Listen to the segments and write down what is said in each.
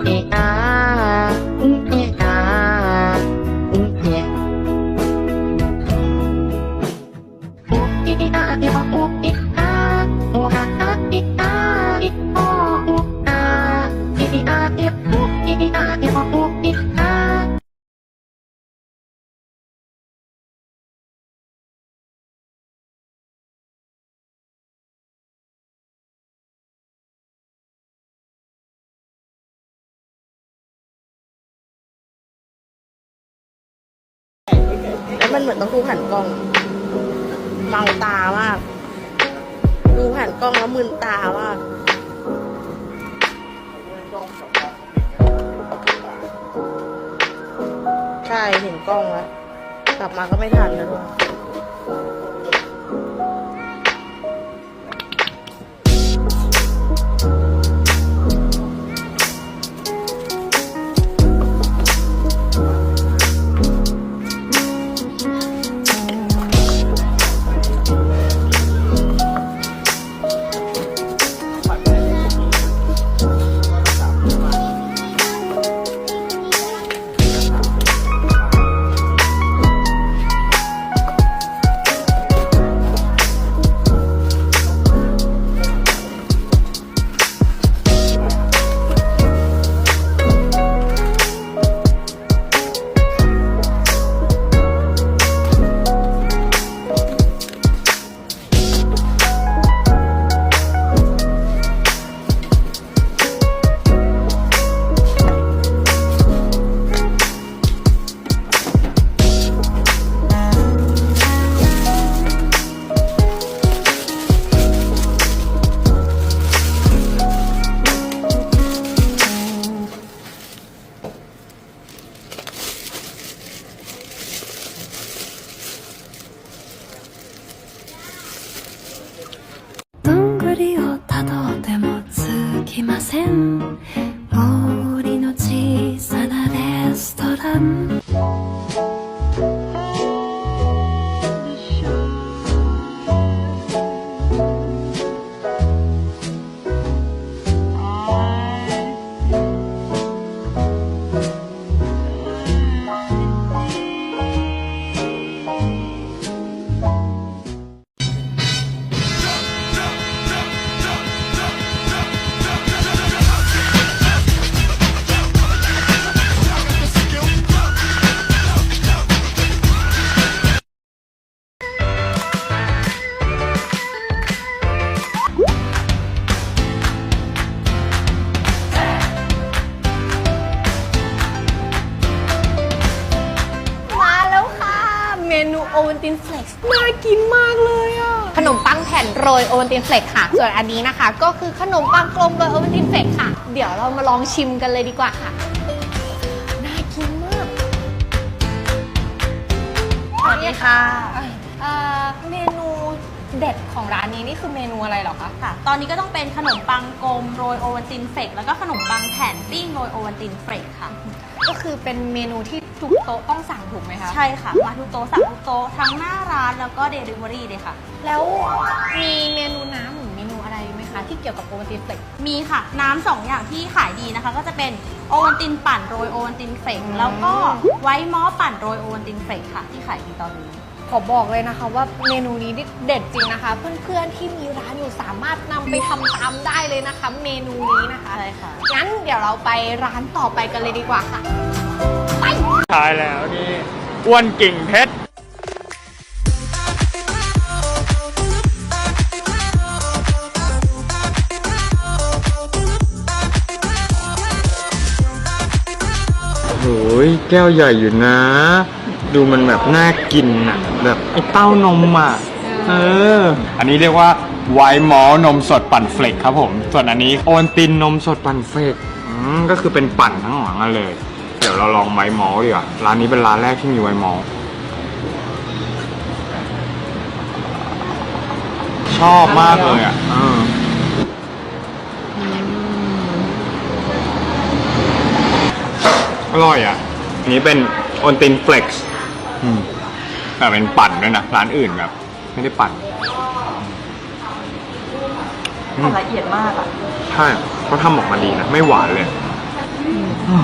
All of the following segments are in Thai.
เออาอุ้งเออาอุ้งเออุอีอาเอออุอีอา มันเหมือนต้องดูผ่านกล้อง เมาตามาก ดูผ่านกล้องแล้วมึนตามากใช่เห็นกล้องแล้วกลับมาก็ไม่ทันแล้วด้วย Thank you. โอวัลตินเฟล็กซ์น่ากินมากเลยอะ ขนมปังแผ่นโรยโอวัลตินเฟล็กซ์ค่ะ ส่วนอันนี้นะคะ ก็คือขนมปังกลมโรยโอวัลตินเฟล็กซ์ค่ะ เดี๋ยวเรามาลองชิมกันเลยดีกว่าค่ะ น่ากินมากสวัสดีค่ะเอ่อเมนูเด็ดของร้านนี้นี่คือเมนูอะไรเหรอคะ ค่ะ ตอนนี้ก็ต้องเป็นขนมปังกลมโรยโอวัลตินเฟกแล้วก็ขนมปังแผ่นปิ้งโรยโอวัลตินเฟกค่ะ ก็คือเป็นเมนูที่ทุกโต๊ะต้องสั่งถูกไหมคะ ใช่ค่ะ มาทุกโต๊ะสั่งทุกโต๊ะทั้งหน้าร้านแล้วก็เดลิเวอรี่เลยค่ะ แล้วมีเมนูน้ำหรือเมนูอะไรไหมคะ ที่เกี่ยวกับโอวัลตินเฟล็กซ์มีค่ะ น้ำสองอย่างที่ขายดีนะคะ ก็จะเป็นโอวัลตินปั่นโรยโอวัลตินเฟกอืมแล้วก็ไวท์มอสปั่นโรยโอวัลตินเฟกค่ะ ที่ขายดีตอนนี้ ขอบอกเลยนะคะ ว่าเมนูนี้นี่เด็ดจริงนะคะ เพื่อนๆที่มีร้านอยู่สามารถนำไปทำตามได้เลยนะคะ เมนูนี้นะคะใช่ค่ะงั้นเดี๋ยวเราไปร้านต่อไปกันเลยดีกว่าค่ะไปตายแล้วนี่อ้วนกิ่งเพชรโอ้ยแก้วใหญ่อยู่นะ ดูมันแบบน่ากินอะแบบไอ้เต้านมอะเออ อันนี้เรียกว่าไวน์มอลนมสดปั่นเฟลกครับผม ส่วนอันนี้โอนตินนมสดปั่นเฟลกอืมก็คือเป็นปั่นทั้งหลังอะเลย เดี๋ยวเราลองไวน์มอลดีกว่าร้านนี้เป็นร้านแรกที่มีไวน์มอลชอบมากเลยอะเอออร่อยอะอันนี้เป็นโอนตินเฟล็กซ์ แต่เป็นปั่นด้วยนะร้านอื่นแบบ ไม่ได้ปั่นละเอียดมากอะใช่เขาทำออกมาดีนะไม่หวานเลยม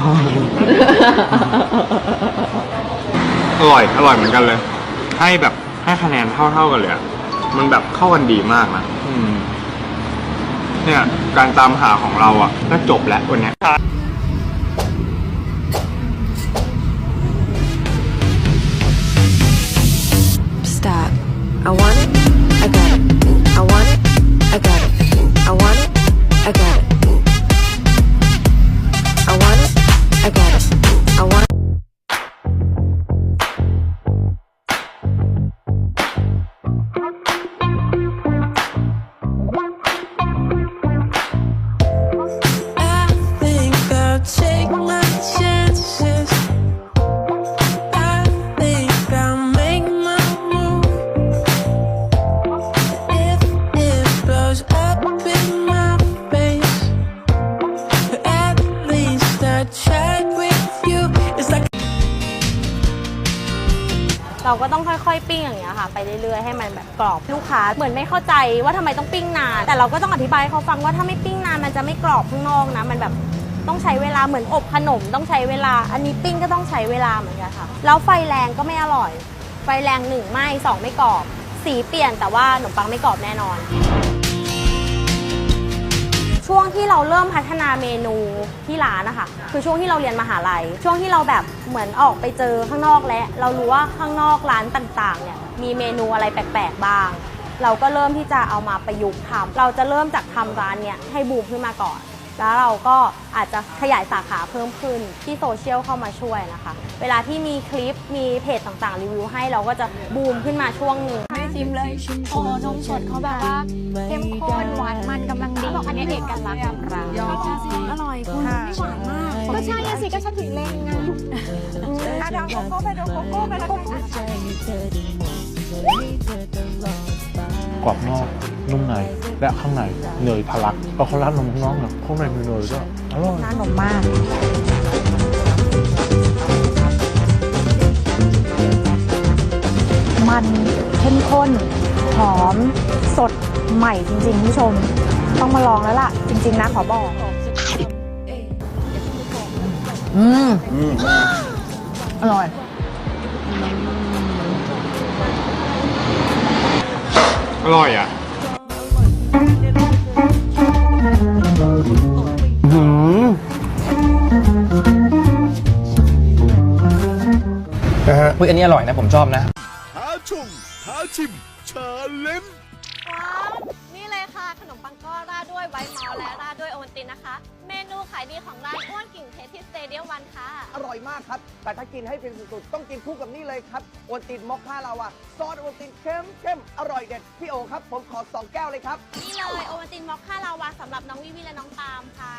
อร่อยอร่อยเหมือนกันเลย ให้แบบให้คะแนนเท่าๆกันเลยอะมันแบบเข้ากันดีมากนะอืมเนี่ย การตามหาของเราอะก็จบแล้ววันเนี้ย I want it. ก็ต้องค่อยๆ ปิ้งอย่างเงี้ยค่ะไปเรื่อยๆให้มันแบบกรอบลูกค้าเหมือนไม่เข้าใจว่าทำไมต้องปิ้งนาน แต่เราก็ต้องอธิบายเขาฟังว่าถ้าไม่ปิ้งนานมันจะไม่กรอบข้างนอกนะมันแบบต้องใช้เวลาเหมือนอบขนมต้องใช้เวลา อันนี้ปิ้งก็ต้องใช้เวลาเหมือนกันค่ะแล้วไฟแรงก็ไม่อร่อย ไฟแรงหนึ่งไม่สองไม่กรอบ สีเปลี่ยนแต่ว่าขนมปังไม่กรอบแน่นอน ช่วงที่เราเริ่มพัฒนาเมนูที่ร้านนะคะคือช่วงที่เราเรียนมหาลัย ช่วงที่เราแบบเหมือนออกไปเจอข้างนอกและเรารู้ว่าข้างนอกร้านต่างๆเนี่ยมีเมนูอะไรแปลกๆบ้าง เราก็เริ่มที่จะเอามาประยุกต์ทำเราจะเริ่มจากทำร้านเนี่ยให้บูมขึ้นมาก่อน แล้วเราก็อาจจะขยายสาขาเพิ่มขึ้นที่โซเชียลเข้ามาช่วยนะคะ เวลาที่มีคลิปมีเพจต่างๆรีวิวให้เราก็จะบูมขึ้นมาช่วงหนึ่ง ชิมเลยโอ้นมสดเขาแบบว่าเข้มข้นหวานมันกำลังดีบอกอันนี้เอกลักษณ์ของเราอร่อยคุณไม่หวานมาก ก็ใช่อะสิก็ฉันถึงเล่นไงอะดองโกโก้ไปดองโกโก้ไปแล้วกันกรอบนอกนุ่มในและข้างในเนยทะลักเพราะเขาราดนมข้างนอกเนี่ยข้างในมีเนยด้วยอร่อยน่านมมาก ข้มข้น หอม สดใหม่จริงๆคุณผู้ชม ต้องมาลองแล้วล่ะ จริง ๆ นะขอบอก อืมอร่อย อร่อยอะอุ้ยอันนี้อร่อยนะ ผมชอบนะ วันค่ะ อร่อยมากครับ แต่ถ้ากินให้เป็นสุดๆ ต้องกินคู่กับนี่เลยครับโอนตินมอคค่าลาวาซอสโอนตินเข้มเข้มอร่อยเด็ด พี่โอครับ ผมขอ 2 แก้วเลยครับนี่เลยโอวัลตินมอคค่าลาวาสำหรับน้องวิวีและน้องปาล์มค่ะ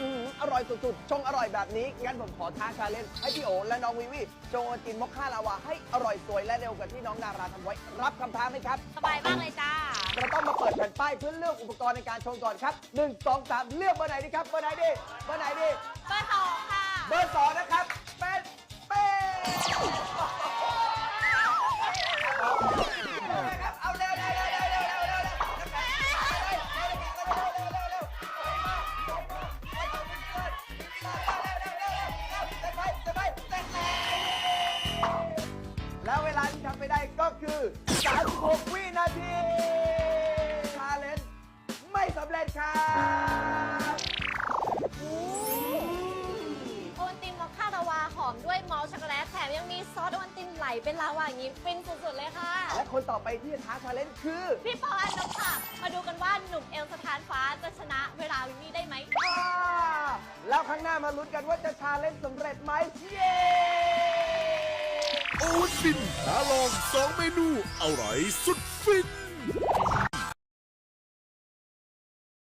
อือหืออร่อยสุดๆ ชงอร่อยแบบนี้ งั้นผมขอท้าชาเลนจ์ให้พี่โอและน้องวิวีชงโอนตินมอคค่าลาวาให้อร่อยสวยและเร็วกว่าที่น้องนาราทำไว้ รับคำท้าไหมครับ สบายมากเลยจ้า เราต้องมาเปิดแผ่นป้ายเพื่อเลือกอุปกรณ์ในการชงก่อนครับหนึ่งสองสามเลือกเบอร์ไหนดีครับเบอร์ไหนดีเบอร์ไหนดีเบอร์สองค่ะ เบอร์สองนะครับ เป็นลาวาอย่างนี้ฟินสุดๆเลยค่ะ และคนต่อไปที่จะท้าชาเลนจ์คือ พี่ปออันนบค่ะ มาดูกันว่าหนุ่มเอลสถานฟ้าจะชนะเวลาวิวีได้ไหม อ่าแล้วข้างหน้ามาลุ้นกันว่าจะชาเลนจ์สำเร็จไหมเย้ โอวัลตินท้าลองสองเมนูอร่อยสุดฟิน